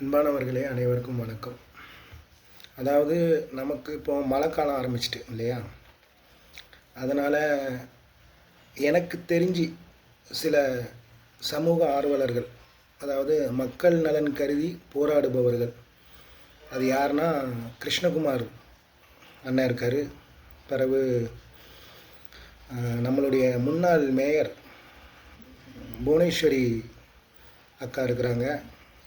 அன்பானவர்களே அனைவருக்கும் வணக்கம். அதாவது நமக்கு இப்போ மழை காலம் ஆரம்பிச்சிட்டு இல்லையா? அதனால் எனக்கு தெரிஞ்சு சில சமூக ஆர்வலர்கள் அதாவது மக்கள் நலன் கருதி போராடுபவர்கள் அது யாருன்னா கிருஷ்ணகுமார் அண்ணன் இருக்கார். பிறகு நம்மளுடைய முன்னாள் மேயர் புவனேஸ்வரி அக்கா இருக்கிறாங்க.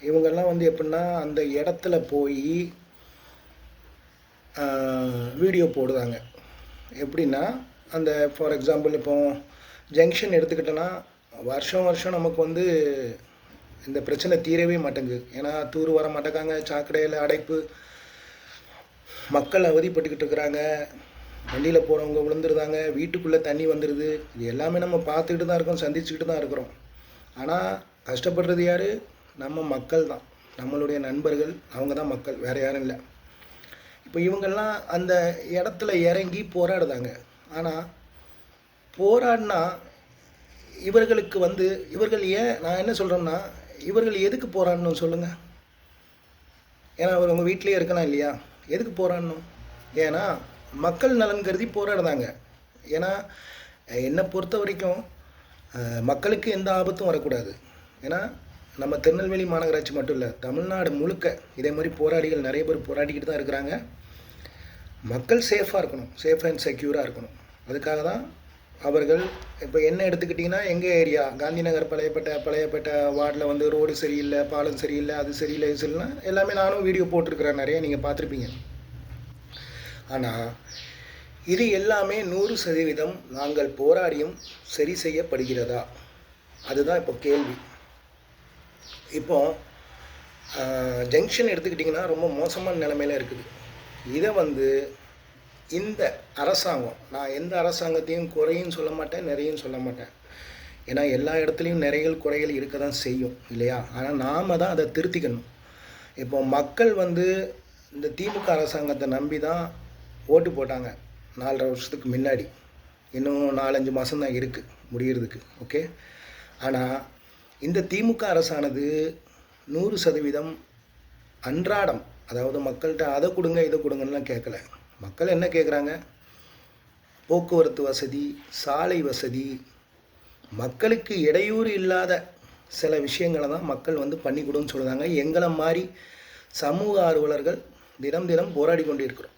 இவங்கெல்லாம் வந்து எப்படின்னா அந்த இடத்துல போய் வீடியோ போடுவாங்க எப்படின்னா அந்த ஃபார் எக்ஸாம்பிள் இப்போ ஜங்ஷன் எடுத்துக்கிட்டோன்னா வருஷம் வருஷம் நமக்கு வந்து இந்த பிரச்சனை தீரவே மாட்டேங்குது. ஏன்னா தூர் வர மாட்டேங்காங்க சாக்கடையில் அடைப்பு. மக்கள் அவதிப்பட்டுக்கிட்டு இருக்கிறாங்க. வண்டியில் போகிறவங்க விழுந்துருந்தாங்க வீட்டுக்குள்ளே தண்ணி வந்துடுது இது எல்லாமே நம்ம பார்த்துக்கிட்டு தான் இருக்கோம் சந்திச்சுக்கிட்டு தான் இருக்கிறோம். ஆனால் கஷ்டப்படுறது யார்? நம்ம மக்கள் தான். நம்மளுடைய நண்பர்கள் அவங்க தான் மக்கள். வேறு யாரும் இல்லை. இப்போ இவங்கெல்லாம் அந்த இடத்துல இறங்கி போராடுதாங்க. ஆனால் போராடினா இவர்களுக்கு வந்து இவர்கள் ஏன் நான் என்ன சொல்கிறேன்னா இவர்கள் எதுக்கு போராடணும் சொல்லுங்கள் ஏன்னா அவர் உங்கள் வீட்டிலேயே இருக்கலாம் இல்லையா? எதுக்கு போராடணும்? ஏன்னா மக்கள் நலன் கருதி போராடுதாங்க. ஏன்னா என்னை பொறுத்த வரைக்கும் மக்களுக்கு எந்த ஆபத்தும் வரக்கூடாது. ஏன்னா நம்ம திருநெல்வேலி மாநகராட்சி மட்டும் இல்லை தமிழ்நாடு முழுக்க இதே மாதிரி போராளிகள் நிறைய பேர் போராடிக்கிட்டு தான் இருக்கிறாங்க. மக்கள் சேஃபாக இருக்கணும் சேஃப் அண்ட் செக்யூராக இருக்கணும். அதுக்காக தான் அவர்கள் இப்போ என்ன எடுத்துக்கிட்டிங்கன்னா எங்கள் ஏரியா காந்தி நகர் பழையப்பட்ட பழையப்பட்ட வார்டில் வந்து ரோடு சரியில்லை பாலம் சரியில்லை அது சரியில்லை இது சரியில்லை எல்லாமே நானும் வீடியோ போட்டிருக்கிறேன் நிறைய நீங்கள் பார்த்துருப்பீங்க. ஆனால் இது எல்லாமே நூறு சதவீதம் நாங்கள் போராடியும் சரி செய்யப்படுகிறதா? அதுதான் இப்போ கேள்வி. இப்போ ஜங்ஷன் எடுத்துக்கிட்டிங்கன்னா ரொம்ப மோசமான நிலைமையில இருக்குது. இதை வந்து இந்த அரசாங்கம் நான் எந்த அரசாங்கத்தையும் குறையும் சொல்ல மாட்டேன் நிறையும் சொல்ல மாட்டேன். ஏன்னா எல்லா இடத்துலையும் நிறைகள் குறைகள் இருக்க தான் செய்யும் இல்லையா? ஆனால் நாம் தான் அதை திருத்திக்கணும். இப்போ மக்கள் வந்து இந்த திமுக அரசாங்கத்தை நம்பி தான் ஓட்டு போட்டாங்க நாலரை வருஷத்துக்கு முன்னாடி. இன்னும் நாலஞ்சு மாதம் தான் இருக்குது முடிகிறதுக்கு ஓகே? ஆனால் இந்த திமுக அரசானது நூறு சதவீதம் அன்றாடம் அதாவது மக்கள்கிட்ட அதை கொடுங்க இதை கொடுங்கலாம் கேட்கல. மக்கள் என்ன கேட்குறாங்க? போக்குவரத்து வசதி சாலை வசதி மக்களுக்கு இடையூறு இல்லாத சில விஷயங்களை தான் மக்கள் வந்து பண்ணி கொடுன்னு சொல்கிறாங்க எங்களை மாதிரி சமூக ஆர்வலர்கள் தினம் தினம் போராடி கொண்டிருக்கிறோம்.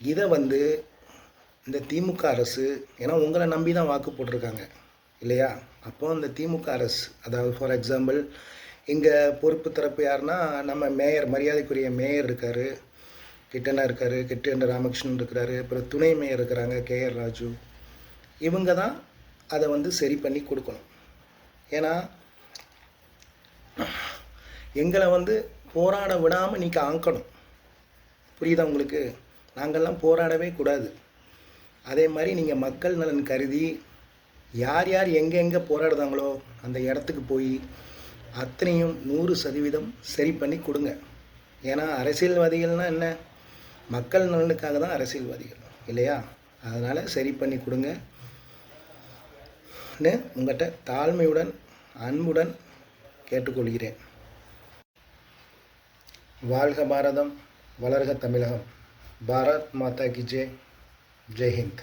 இதை வந்து இந்த திமுக அரசு ஏன்னா உங்களை நம்பி தான் வாக்கு போட்டிருக்காங்க. இல்லையா? அப்போ இந்த திமுக அரசு அதாவது ஃபார் எக்ஸாம்பிள் இங்கே பொறுப்பு தரப்பு யாருன்னா நம்ம மேயர் மரியாதைக்குரிய மேயர் இருக்கார் கிட்டனா இருக்கார் கிட்டன் ராமகிருஷ்ணன் இருக்கிறாரு அப்புறம் துணை மேயர் இருக்கிறாங்க கே ஆர் ராஜு. இவங்க தான் அதை வந்து சரி பண்ணி கொடுக்கணும். ஏன்னா எங்களை வந்து போராட விடாமல் நீங்கள் ஆக்கணும். புரியுதா உங்களுக்கு? நாங்கள்லாம் போராடவே கூடாது. அதே மாதிரி நீங்கள் மக்கள் நலன் கருதி யார் யார் எங்கெங்கே போராடுதாங்களோ அந்த இடத்துக்கு போய் அத்தனையும் நூறு சதவீதம் சரி பண்ணி கொடுங்க. ஏன்னா அரசியல்வாதிகள்னால் என்ன? மக்கள் நலனுக்காக தான் அரசியல்வாதிகள் இல்லையா? அதனால் சரி பண்ணி கொடுங்க. உங்கள்கிட்ட தாழ்மையுடன் அன்புடன் கேட்டுக்கொள்கிறேன். வாழ்க பாரதம் வளர்க தமிழகம். பாரத் மாதா கி ஜெய் ஜெய்ஹிந்த்